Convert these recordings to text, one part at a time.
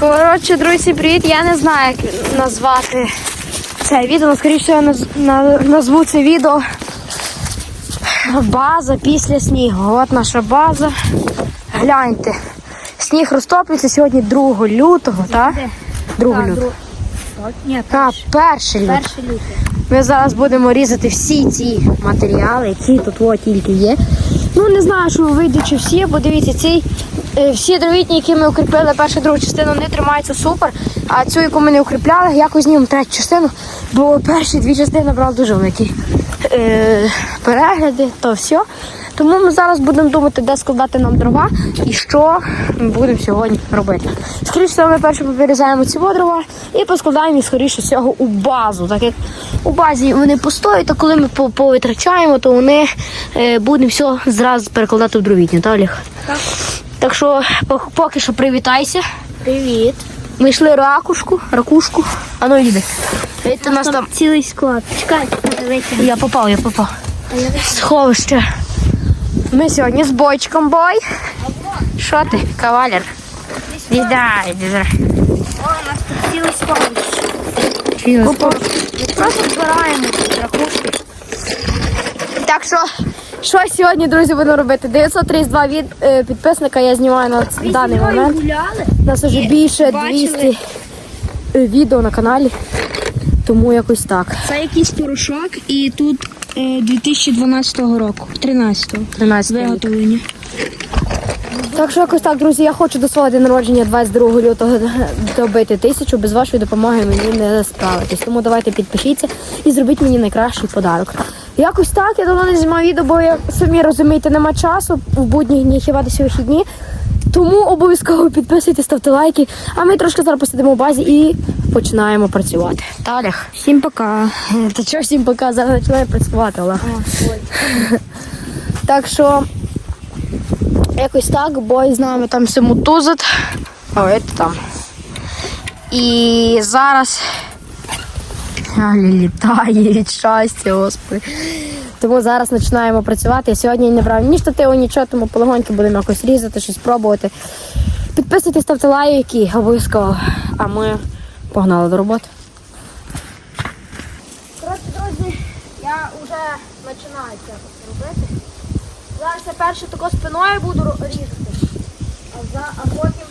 Коротше, друзі, привіт. Я не знаю, як назвати це відео. але, Скоріше, я наз- назву це відео база після снігу. От наша база. Гляньте. Сніг розтоплюється сьогодні 2 лютого, так? 2 лютого. Ні, А, 1 лютого. Ми зараз будемо різати всі ці матеріали, які тут тільки є. Ну не знаю, що вийде чи всі, бо дивіться, е, всі дровітні, які ми укріпили першу другу частину, вони тримаються супер. А цю, яку ми не укріпляли, якось знімемо третю частину, бо перші дві частини набрали дуже великі е, перегляди, то все. Тому ми зараз будемо думати, де складати нам дрова і що ми будемо сьогодні робити. Скоріше всього, ми перше повирізаємо ці дрова і поскладаємо їх скоріше всього у базу. Так як у базі вони постоять, то коли ми по- повитрачаємо, то вони е, будемо все зразу перекладати в дровітню, так, Олег? Так. Так що поки що привітайся. Привіт. Ми йшли ракушку, ракушку. А ну йди. Це у нас там. цілий склад. Чекай, подивися. Я попав, я попав. Сховище. Ми сьогодні з бойчиком бой. Що ти, кавалер? Віддай, віддай. О, у нас тут цілий склад. Купа. Просто збираємо ракушки. Так що, що сьогодні, друзі, будемо робити? 932 від, е, підписника я знімаю на даний момент. гуляли? У нас вже більше бачили? 200 е, відео на каналі. Тому якось так. Це якийсь порошок і тут е, 2012 року. 13-го. 13 рік. Виготовлення. Так що якось так, друзі, я хочу до свого дня народження 22 лютого добити тисячу. Без вашої допомоги мені не справитись. Тому давайте підпишіться і зробіть мені найкращий подарок. Якось так, я давно не знімав відео, бо як самі розумієте, нема часу в будні дні, хіба десь вихідні. Тому обов'язково підписуйтесь, ставте лайки. А ми трошки зараз посидимо в базі і починаємо працювати. Та, Олег? Всім пока. Та чого всім пока, зараз починаємо працювати, Олег. Так що якось так, бой з нами там все мутузить. Ой, це там. І зараз Алі літає від щастя, господи. Тому зараз починаємо працювати. Я сьогодні не брав ні штативу, нічого, тому полегоньки будемо якось різати, щось пробувати. Підписуйтесь, ставте лайки, обов'язково. А ми погнали до роботи. Коротше, друзі, я вже починаю це робити. Зараз я перше тако спиною буду різати, а, за, а потім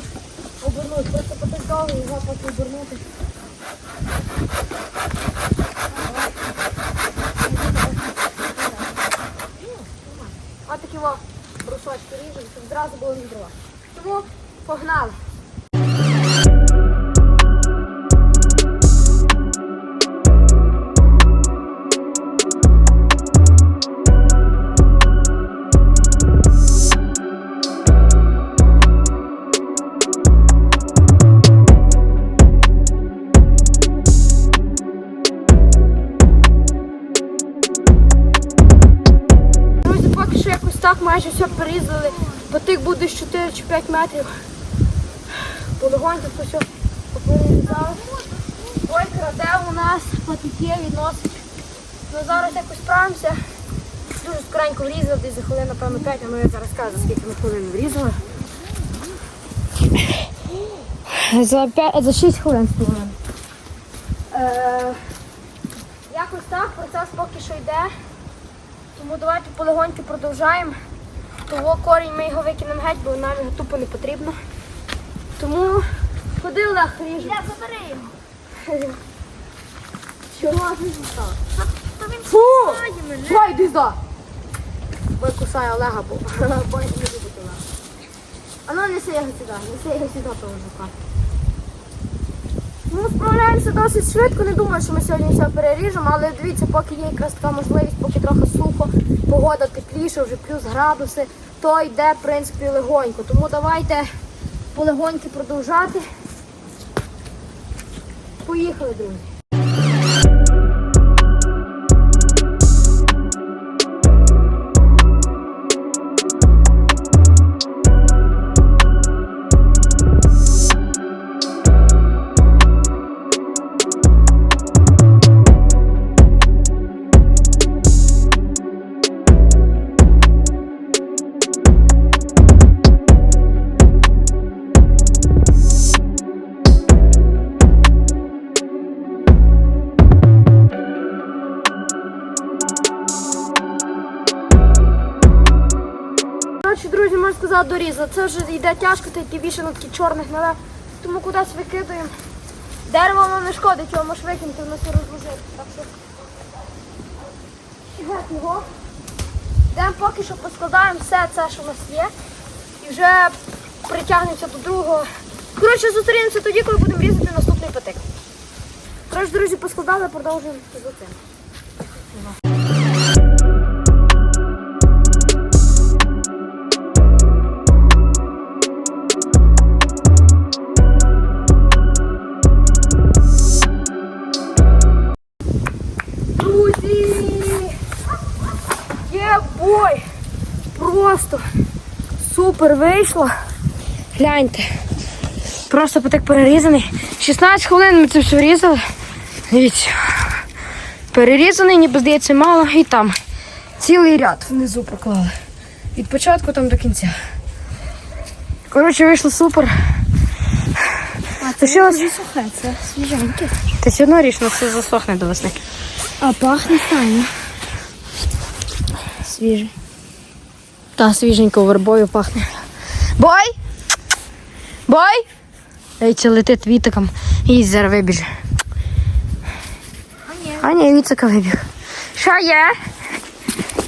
обернути. Просто потім довго його потім обернути. Ось такі брусочки ріжемо, щоб одразу було відро. Тому погнали. Все порізали. По тих буде 4 чи 5 метрів. Полегонько то все порізали. Ой, краде у нас потеке відносить. Ну зараз якось справимося. Дуже скоренько врізали, десь за хвилин, напевно, 5, а ми зараз кажу, скільки ми хвилин врізали. За, 5, за 6 хвилин хвилин. Е, якось так, процес поки що йде. Тому давайте полегоньки продовжаємо. Того корінь ми його викинемо геть, бо нам його тупо не потрібно. Тому ходи Олег, ріжу. Я забери його. Чого? Та він Фу! знає мене. Чувай, йди за! Бо кусає Олега, бо бо я не любить Олега. А ну неси його сюди, неси його сюди того жука. Ну, справляємося досить швидко, не думаю, що ми сьогодні все переріжемо, але дивіться, поки є якраз така можливість, поки трохи сухо, погода тепліше, вже плюс градуси, то йде, в принципі, легонько. Тому давайте полегоньки продовжати. Поїхали, друзі. Назад дорізали. Це вже йде тяжко, тільки більше на таких чорних нале. Тому кудись викидаємо. Дерево воно не шкодить, його можеш викинути, воно все розложити. Так що. Йдемо поки що поскладаємо все це, що в нас є. І вже притягнемося до другого. Коротше, зустрінемося тоді, коли будемо різати наступний патик. Коротше, друзі, поскладали, продовжуємо з цим. Супер вийшло. Гляньте. Просто потек перерізаний. 16 хвилин ми це все різали. Дивіться. Перерізаний, ніби здається, мало. І там цілий ряд внизу проклали. Від початку там до кінця. Коротше, вийшло супер. А це вже сухе, це свіженьке. Та все одно річно все засохне до весни. А пахне файно. Свіже. Та свіженько вербою пахне. Бой! Бой! Дивіться, летить вітиком і зараз вибіже. А ні, віцика вибіг. Що є?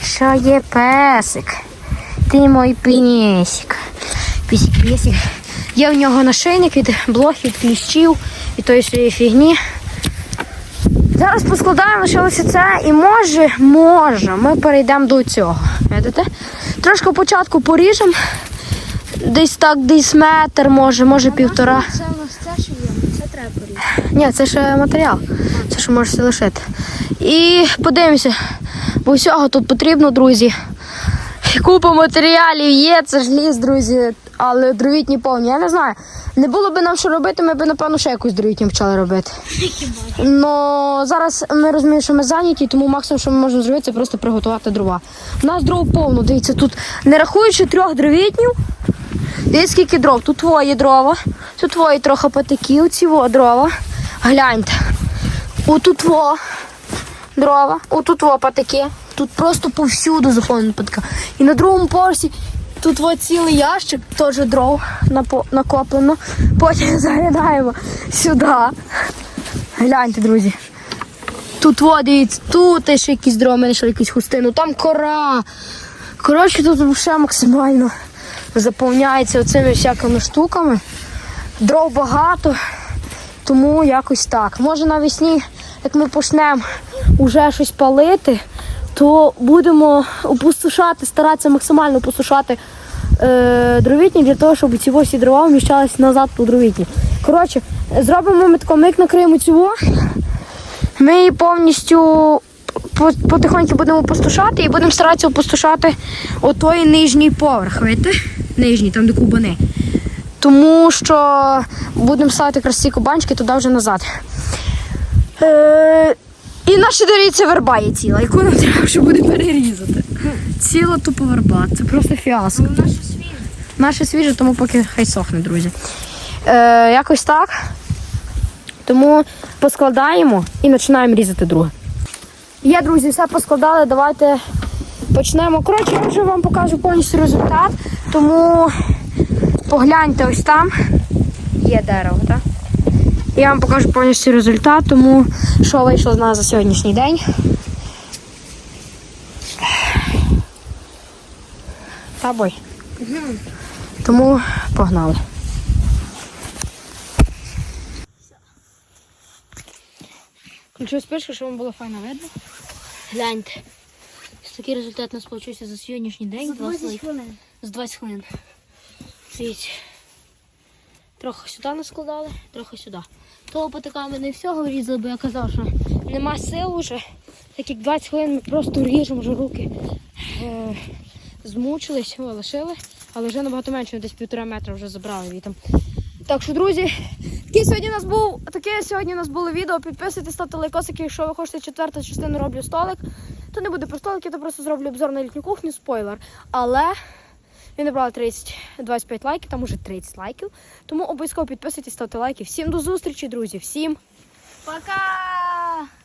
Що є песик? Ти мій пінєсик. Пісік, пісік. Є в нього нашийник від блох, від кліщів і тої своєї фігні. Зараз поскладаємо лишилося це і може, може, ми перейдемо до цього. Видите? Трошки початку поріжемо. Десь так, десь метр, може, може півтора. Це у нас це що є, це треба порізати. Ні, це ще матеріал. Це що можеш лишити. І подивимося. Бо всього тут потрібно, друзі. Купа матеріалів є, це ж ліс, друзі, але дровітні повні. Я не знаю. Не було б нам що робити, ми б, напевно, ще якусь дровітню почали робити. Ну зараз ми розуміємо, що ми зайняті, тому максимум, що ми можемо зробити, це просто приготувати дрова. У нас дров повно, дивіться, тут не рахуючи трьох дровітнів, дивіться, скільки дров. Тут твої дрова, тут твої трохи патиків, ці во дрова. Гляньте. Отут во дрова, отут во патики. Тут просто повсюду заповнено патика. І на другому поверсі тут во цілий ящик, теж дров накоплено. Потім заглядаємо сюди. Гляньте, друзі. Тут во, тут ще якісь дрова, мене ще якісь хустину, там кора. Коротше, тут вже максимально заповняється оцими всякими штуками. Дров багато, тому якось так. Може навесні, як ми почнемо вже щось палити, то будемо опустошати, старатися максимально опустошати е, дровітні для того, щоб ці всі дрова вміщались назад у дровітні. Коротше, зробимо ми тако, ми як накриємо цього, ми її повністю потихоньку будемо опустошати і будемо старатися опустошати отой нижній поверх, видите? Нижній, там де кубани. Тому що будемо ставити ці кубанчики туди вже назад. Е, і наша дивіться верба є ціла, яку нам треба ще буде перерізати. Ціла тупо верба. Це просто фіаско. Наша свіжа. Наше свіже, тому поки хай сохне, друзі. Е, якось так. Тому поскладаємо і починаємо різати друге. Є, друзі, все поскладали. Давайте почнемо. Коротше, я вже вам покажу повністю результат. Тому погляньте ось там. Є дерево, так? Я вам покажу повністю результат, тому що вийшло з нас за сьогоднішній день. Та бой. Тому погнали. Включу спишку, щоб вам було файно видно. Гляньте. Такий результат у нас вийшов за сьогоднішній день. За Два 20 хвилин. З 20 хвилин. Дивіться. Трохи сюди наскладали, трохи сюди. Того потиками не всього врізали, бо я казав, що нема сил вже. Так як 20 хвилин ми просто ріжемо вже руки. Е, змучились, лишили, але вже набагато менше, десь півтора метра вже забрали вітом. Так що, друзі, такий сьогодні у нас був таке сьогодні у нас було відео. Підписуйтесь, ставте лайкосики, якщо ви хочете четверту частину роблю столик. То не буде про столик, я то просто зроблю обзор на літню кухню, спойлер. Але він набрав 30 25 лайків, там уже 30 лайків. Тому обов'язково підписуйтесь, ставте лайки. Всім до зустрічі, друзі. Всім Пока!